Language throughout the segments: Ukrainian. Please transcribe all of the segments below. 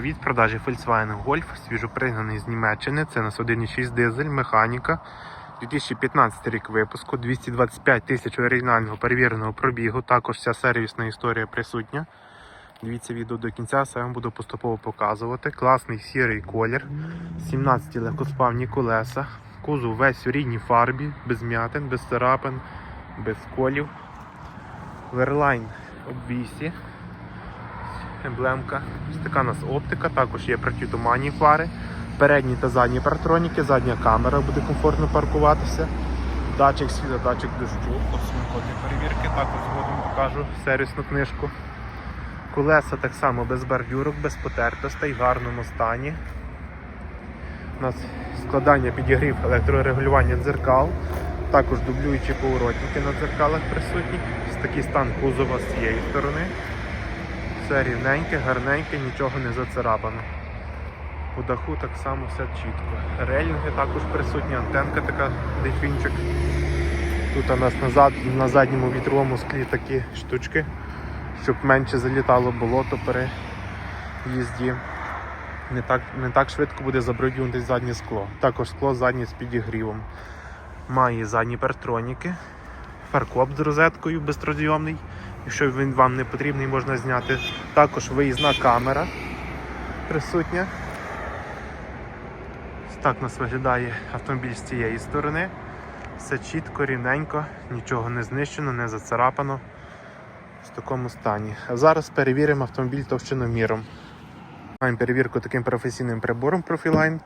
Від продажі Volkswagen Golf, свіжопригнаний з Німеччини. Це у нас 1,6 дизель, механіка. 2015 рік випуску, 225 тисяч оригінального перевіреного пробігу. Також вся сервісна історія присутня. Дивіться відео до кінця, все вам буду поступово показувати. Класний сірий колір, 17 легкосплавні колеса, кузов весь в рідній фарбі, без м'ятин, без царапин, без колів. Верлайн обвісі емблемка. Ось така у нас оптика, також є протитуманні фари, передні та задні партроніки, задня камера буде комфортно паркуватися. Датчик світла, датчик дощу, коди перевірки, також згодом покажу сервісну книжку. Колеса так само без бордюрок, без потертостей, в гарному стані. У нас складання підігрів електрорегулювання дзеркал, також дублюючі поворотники на дзеркалах присутні. Ось такий стан кузова з цієї сторони. Все рівненьке, гарненьке, нічого не зацарапано. По даху так само все чітко. Рейлінги також присутні, антенка така дельфінчик. Тут у нас назад, на задньому вітровому склі такі штучки, щоб менше залітало болото при їзді. Не так, не так швидко буде забруднюватись заднє скло. Також скло заднє з підігрівом. Має задні партроніки, фаркоп з розеткою безтрозйомний. Якщо він вам не потрібний, можна зняти. Також виїзна камера присутня. Так нас виглядає автомобіль з цієї сторони. Все чітко, рівненько, нічого не знищено, не зацарапано в такому стані. А зараз перевіримо автомобіль товщиноміром. Маємо перевірку таким професійним прибором Profiline.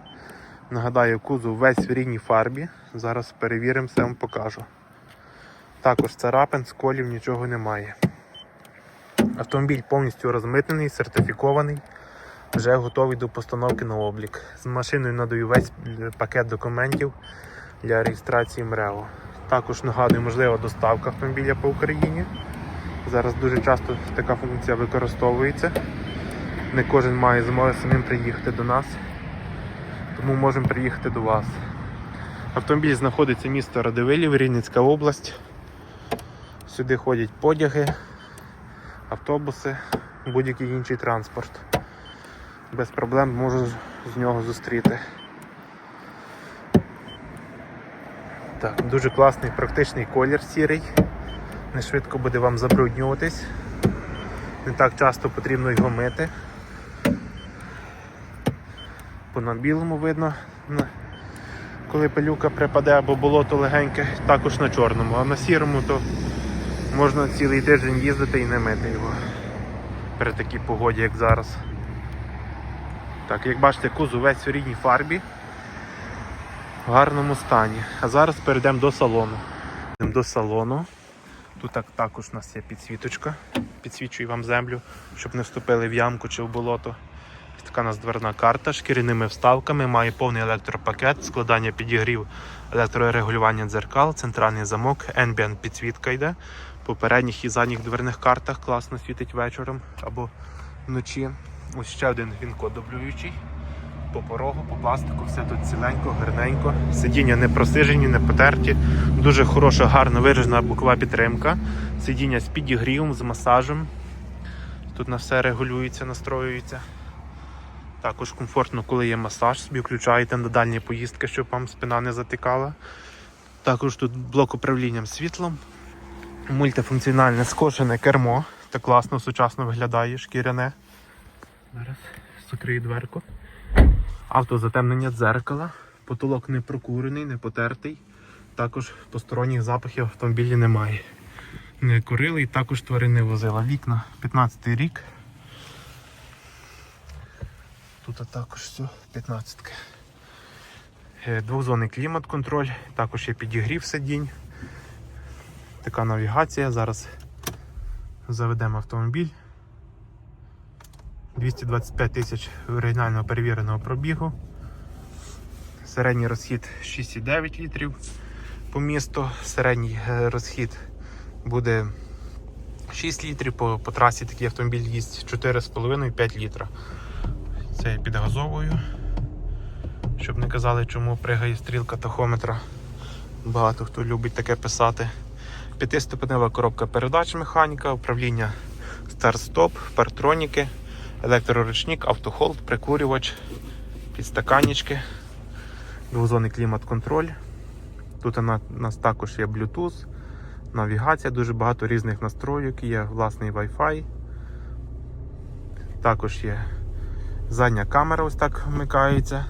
Нагадаю, кузов весь в рідній фарбі. Зараз перевіримо, все вам покажу. Також царапин, сколів нічого немає. Автомобіль повністю розмитнений, сертифікований, вже готовий до постановки на облік. З машиною надаю весь пакет документів для реєстрації МРЕО. Також нагадую, можлива доставка автомобіля по Україні. Зараз дуже часто така функція використовується. Не кожен має змоги самим приїхати до нас, тому можемо приїхати до вас. Автомобіль знаходиться місто Радивилів, Рівненська область. Сюди ходять потяги, автобуси, будь-який інший транспорт. Без проблем можу з нього зустріти. Так, дуже класний практичний колір сірий. Не швидко буде вам забруднюватись. Не так часто потрібно його мити. Бо на білому видно, коли пилюка припаде або болото легеньке, також на чорному, а на сірому то можна цілий тиждень їздити і не мити його при такій погоді, як зараз. Так, як бачите, кузов весь у рідній фарбі в гарному стані. А зараз перейдемо до салону. Йдемо до салону. Тут так, також у нас є підсвіточка. Підсвічую вам землю, щоб не вступили в ямку чи в болото. Така у нас дверна карта з шкіряними вставками, має повний електропакет, складання підігрів, електрорегулювання дзеркал, центральний замок, ambient підсвітка йде. По передніх і задніх дверних картах класно світить вечором або вночі. Ось ще один він-код дублюючий. По порогу, по пластику, все тут ціленько, гарненько. Сидіння не просижені, не потерті. Дуже хороша, гарно виражена бокова підтримка. Сидіння з підігрівом, з масажем. Тут на все регулюється, настроюється. Також комфортно, коли є масаж, собі включаєте на дальні поїздки, щоб вам спина не затикала. Також тут блок управлінням світлом, мультифункціональне скошене кермо. Так класно, сучасно виглядає, шкіряне. Зараз закрию дверку. Автозатемнення дзеркала, потолок не прокурений, не потертий. Також посторонніх запахів в автомобілі немає. Не курили і також тварин не возила. Вікна 15 рік. Тут також все 15. Е, Двохзонний клімат-контроль, також є підігрів сидінь. Така навігація. Зараз заведемо автомобіль. 225 тисяч оригінального перевіреного пробігу. Середній розхід 6,9 літрів по місту. Середній е, розхід буде 6 літрів. По, по трасі такий автомобіль їсть 4,5-5 літра. Це я підгазовую. Щоб не казали, чому пригає стрілка тахометра. Багато хто любить таке писати. П'ятиступенева коробка передач механіка, управління старт-стоп, партроніки, електроручник, автохолд, прикурювач, підстаканнички, двозонний клімат-контроль. Тут у нас також є Bluetooth, навігація, дуже багато різних настроїк, є власний Wi-Fi. Також є задня камера, ось так вмикається.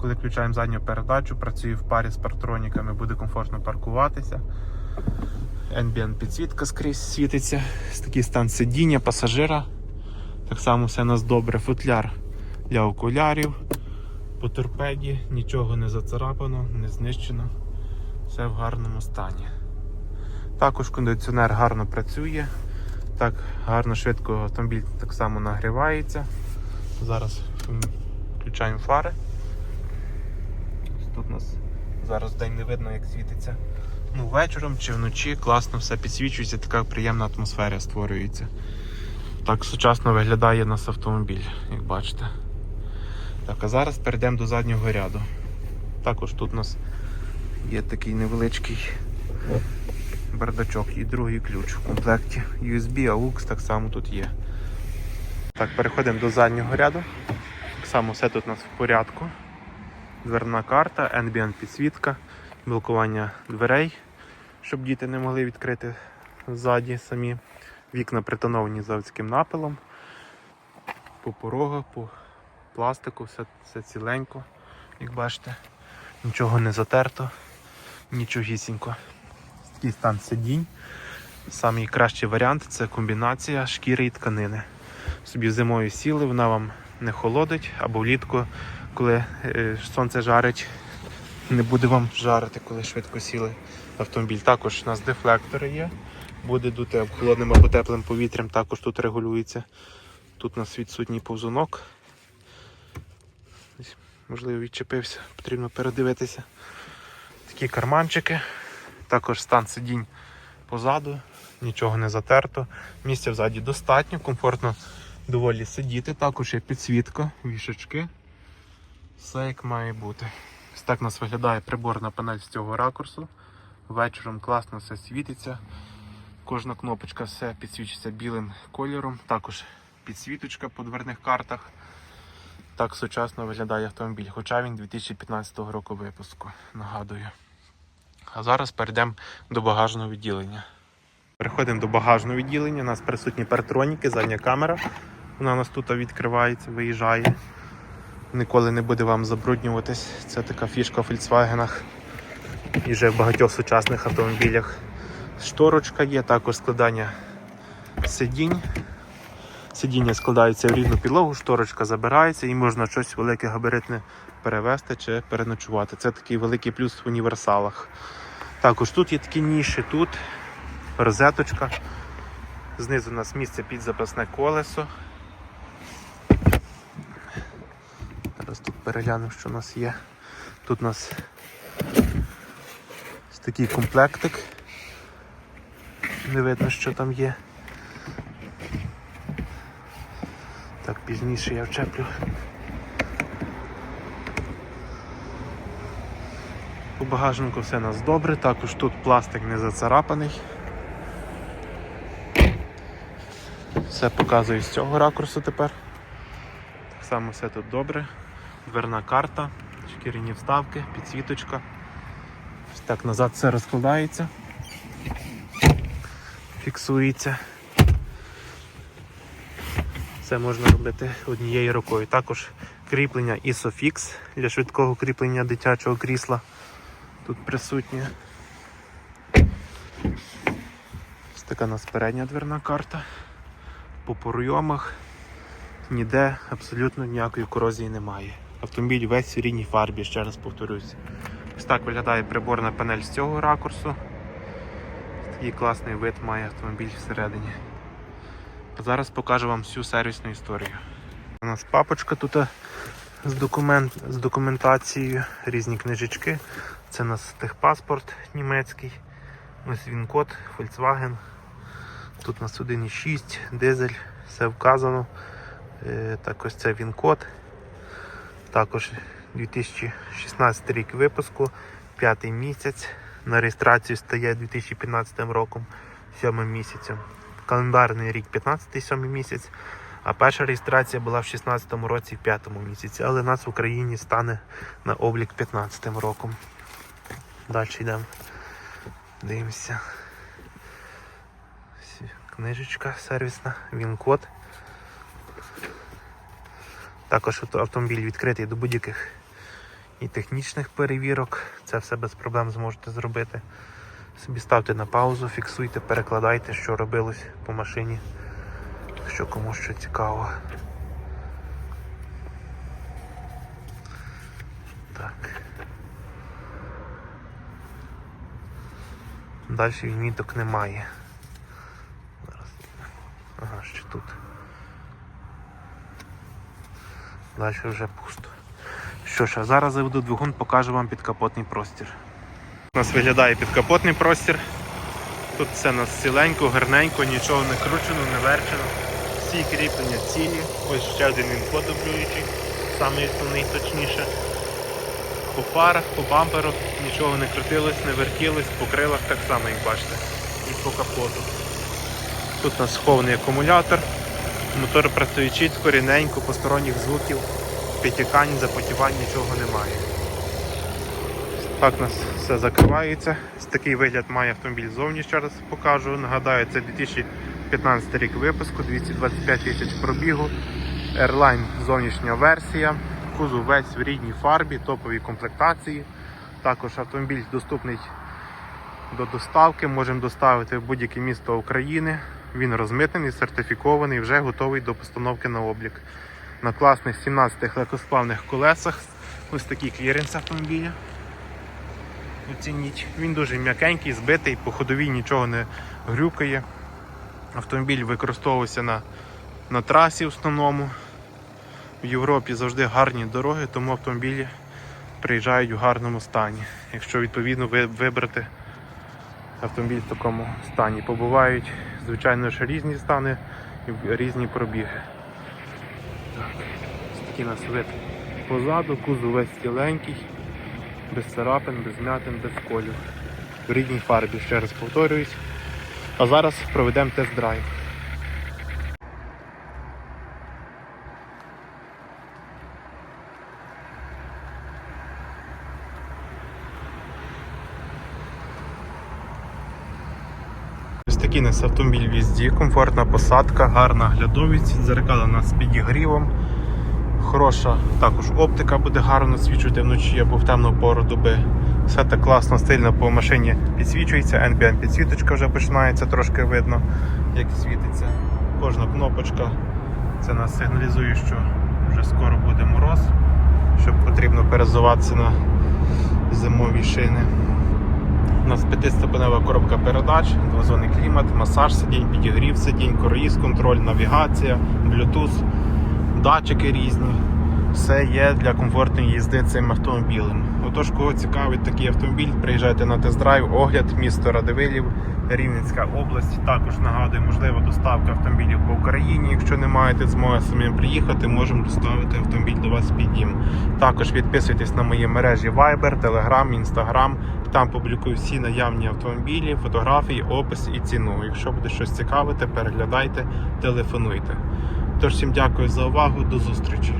Коли включаємо задню передачу, працює в парі з партроніками, буде комфортно паркуватися. Ambient підсвітка скрізь світиться, такий стан сидіння, пасажира. Так само все у нас добре. Футляр для окулярів. По торпеді нічого не зацарапано, не знищено. Все в гарному стані. Також кондиціонер гарно працює. Так, гарно швидко автомобіль так само нагрівається. Зараз включаємо фари. Нас зараз день не видно, як світиться. Ну, вечором чи вночі класно все підсвічується, така приємна атмосфера створюється. Так сучасно виглядає нас автомобіль, як бачите. Так, а зараз перейдемо до заднього ряду. Також тут у нас є такий невеличкий бардачок і другий ключ в комплекті. USB, AUX так само тут є. Так, переходимо до заднього ряду. Так само все тут у нас в порядку. Дверна карта, ambient підсвітка, блокування дверей, щоб діти не могли відкрити ззаді самі. Вікна притоновані заводським напилом. По порогах, по пластику, все, все ціленько, як бачите. Нічого не затерто, нічогісінько. Такий стан сидінь. Самий кращий варіант це комбінація шкіри і тканини. Собі зимою сіли, вона вам не холодить, або влітку, коли е, сонце жарить, не буде вам жарити, коли швидко сіли автомобіль. Також у нас дефлектори є. Буде дути холодним або теплим повітрям, також тут регулюється. Тут у нас відсутній повзунок. Можливо, відчепився, потрібно передивитися. Такі карманчики. Також стан сидінь позаду, нічого не затерто. Місця взаді достатньо, комфортно доволі сидіти. Також є підсвітка, вішечки. Все як має бути. Ось так у нас виглядає приборна панель з цього ракурсу. Вечором класно все світиться. Кожна кнопочка все підсвічується білим кольором. Також підсвіточка по дверних картах. Так сучасно виглядає автомобіль, хоча він 2015 року випуску, нагадую. А зараз перейдемо до багажного відділення. Переходимо до багажного відділення. У нас присутні партроніки, задня камера. Вона у нас тут відкривається, виїжджає. Ніколи не буде вам забруднюватись. Це така фішка в Volkswagen і вже в багатьох сучасних автомобілях. Шторочка є, також складання сидінь. Сидіння складається в рівну підлогу, шторочка забирається і можна щось велике габаритне перевезти чи переночувати. Це такий великий плюс в універсалах. Також тут є такі ніші, тут розеточка. Знизу у нас місце під запасне колесо. Зараз тут переглянемо, що у нас є. Тут у нас ось такий комплектик. Не видно, що там є. Так, пізніше я вчеплю. У багажнику все у нас добре, також тут пластик не зацарапаний. Все показую з цього ракурсу тепер. Так само все тут добре. Дверна карта, шкіряні вставки, підсвіточка. Ось так назад все розкладається, фіксується. Це можна робити однією рукою. Також кріплення ISOFIX для швидкого кріплення дитячого крісла. Тут присутнє. Ось така у нас передня дверна карта. По пройомах ніде абсолютно ніякої корозії немає. Автомобіль весь в рідній фарбі, ще раз повторюсь. Ось так виглядає приборна панель з цього ракурсу. Такий класний вид має автомобіль всередині. А зараз покажу вам всю сервісну історію. У нас папочка тут е, з, документ, з документацією, різні книжечки. Це у нас техпаспорт німецький. Ось він код, Volkswagen. Тут у нас 1.6, дизель, все вказано. Е, Так ось це він код. Також 2016 рік випуску, п'ятий місяць. На реєстрацію стає 2015 роком, сьомим місяцем. календарний рік 15 сьомий місяць, а перша реєстрація була в 16-му році в 5-му місяці, але нас в Україні стане на облік 15-м роком. Далі йдемо. Дивимося. Книжечка сервісна, він-код. Також автомобіль відкритий до будь-яких і технічних перевірок. Це все без проблем зможете зробити. Собі ставте на паузу, фіксуйте, перекладайте, що робилось по машині, якщо комусь що цікаво. Так. Далі відміток немає. Зараз. Ага, ще тут. Далі вже пусто. Що ж, а зараз заведу двигун, покажу вам підкапотний простір. У нас виглядає підкапотний простір. Тут все у нас ціленько, гарненько, нічого не кручено, не верчено. Всі кріплення цілі. Ось ще один інфо дублюючий, самий основний точніше. По фарах, по бамперу нічого не крутилось, не вертілось, по крилах так само, як бачите. І по капоту. Тут у нас схований акумулятор. Мотор працює чітко, рівненько, посторонніх звуків, підтікань, запотівань нічого немає. Так у нас все закривається. Такий вигляд має автомобіль ззовні, ще раз покажу. Нагадаю, це 2015 рік випуску, 225 тисяч пробігу. Airline зовнішня версія. Кузов весь в рідній фарбі, топовій комплектації. Також автомобіль доступний до доставки. Можемо доставити в будь-яке місто України. Він розмитнений, сертифікований, вже готовий до постановки на облік. На класних 17 легкосплавних колесах. Ось такий кліренс автомобіля. Оцініть. Він дуже м'якенький, збитий, по ходовій нічого не грюкає. Автомобіль використовувався на, на трасі в основному. В Європі завжди гарні дороги, тому автомобілі приїжджають в гарному стані. Якщо відповідно ви- вибрати автомобіль в такому стані. Побувають, звичайно, ж різні стани і різні пробіги. Так, ось такий нас вид позаду, кузов весь тіленький, без царапин, без м'ятин, без колів. В рідній фарбі, ще раз повторююсь. А зараз проведемо тест-драйв. Такий у нас автомобіль в їзді, комфортна посадка, гарна глядовість, дзеркала у нас підігрівом. Хороша також оптика буде гарно свічувати вночі або в темну пору доби. Все так класно, стильно по машині підсвічується, NBN підсвіточка вже починається, трошки видно, як світиться. Кожна кнопочка це нас сигналізує, що вже скоро буде мороз, що потрібно перезуватися на зимові шини. У нас п'ятиступенева коробка передач, двозонний клімат, масаж сидінь, підігрів сидінь, круїз контроль, навігація, блютуз, датчики різні. Все є для комфортної їзди цим автомобілем. Отож, кого цікавить такий автомобіль, приїжджайте на тест-драйв, огляд, місто Радивилів, Рівненська область. Також нагадую, можлива доставка автомобілів по Україні. Якщо не маєте змоги самим приїхати, можемо доставити автомобіль до вас під дім. Також підписуйтесь на мої мережі Viber, Telegram, Instagram. Там публікую всі наявні автомобілі, фотографії, опис і ціну. Якщо буде щось цікавити, переглядайте, телефонуйте. Тож всім дякую за увагу, до зустрічі.